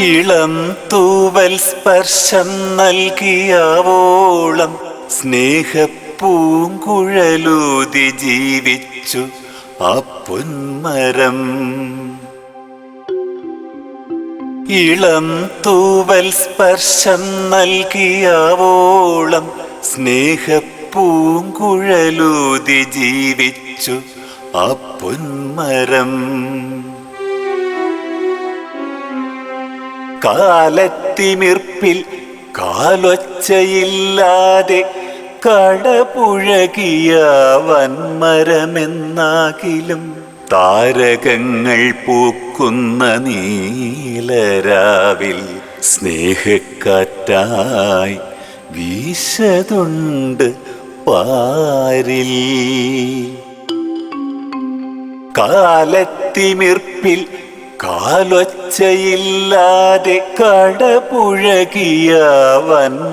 ഇളം തൂവൽ സ്പർശം നൽകിയാവോളം സ്നേഹപ്പൂങ്കുഴലൂതി ജീവിച്ചു ആ പൊന്മരം. ഇളം തൂവൽ സ്പർശം നൽകിയാവോളം സ്നേഹപ്പൂങ്കുഴലൂതി ജീവിച്ചു ആ പൊന്മരം. കാലത്തിമിർപ്പിൽ കാലൊച്ചയില്ലാതെ കടപുഴകിയ വന്മരമെന്നാകിലും താരകങ്ങൾ പൂക്കുന്ന നീലരാവിൽ സ്നേഹക്കാറ്റായി വീശതുണ്ട് പാരിൽ. കാലത്തിമിർപ്പിൽ കാലൊച്ചയില്ലാതെ കടപുഴകിയ വന്മരമെന്നാകിലും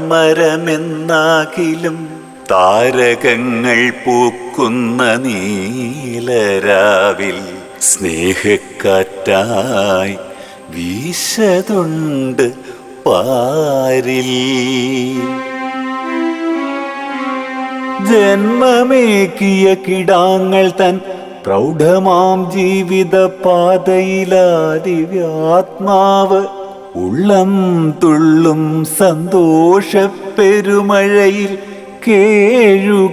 താരകങ്ങൾ പൂക്കുന്ന നീലരാവിൽ സ്നേഹക്കാറ്റായി വീശതുണ്ട് പാരിൽ. ജന്മമേക്കിയ കിടാങ്ങൾ തൻ പ്രൗഢമാം ജീവിത പാതയിലാദിവ്യാത്മാവ് ഉള്ളം തുള്ളും സന്തോഷ പെരുമഴയിൽ കേഴുകയാകാം.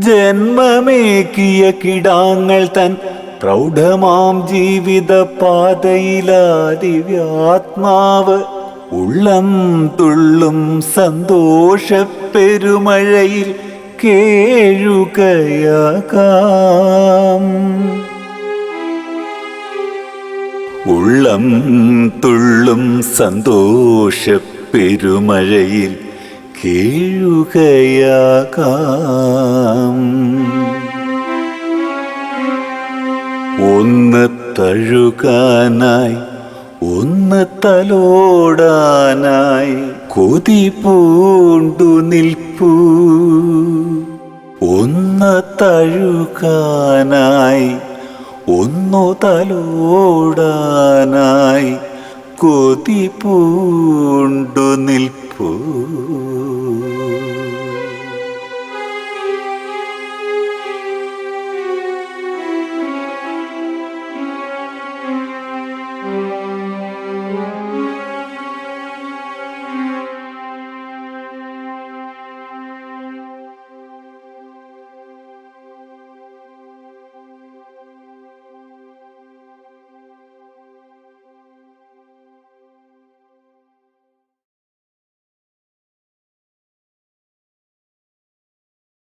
ജന്മമേക്കിയ കിടാങ്ങൾ തൻ പ്രൗഢമാം ജീവിത പാതയിലാദിവ്യാത്മാവ് ഉള്ളം തുള്ളും സന്തോഷപ്പെരുമഴയിൽ കേഴുകയാകാം. ഉള്ളം തുള്ളും സന്തോഷപ്പെരുമഴയിൽ കേഴുകയാകാം. ഒന്ന് തഴുകാനായി ഒന്ന് തലോടാനായി കൊതി പൂണ്ടു നിൽപ്പൂ. ഒന്ന് തഴുകാനായി ഒന്നു തലോടാനായി കൊതി പൂണ്ടു നിൽപ്പൂ.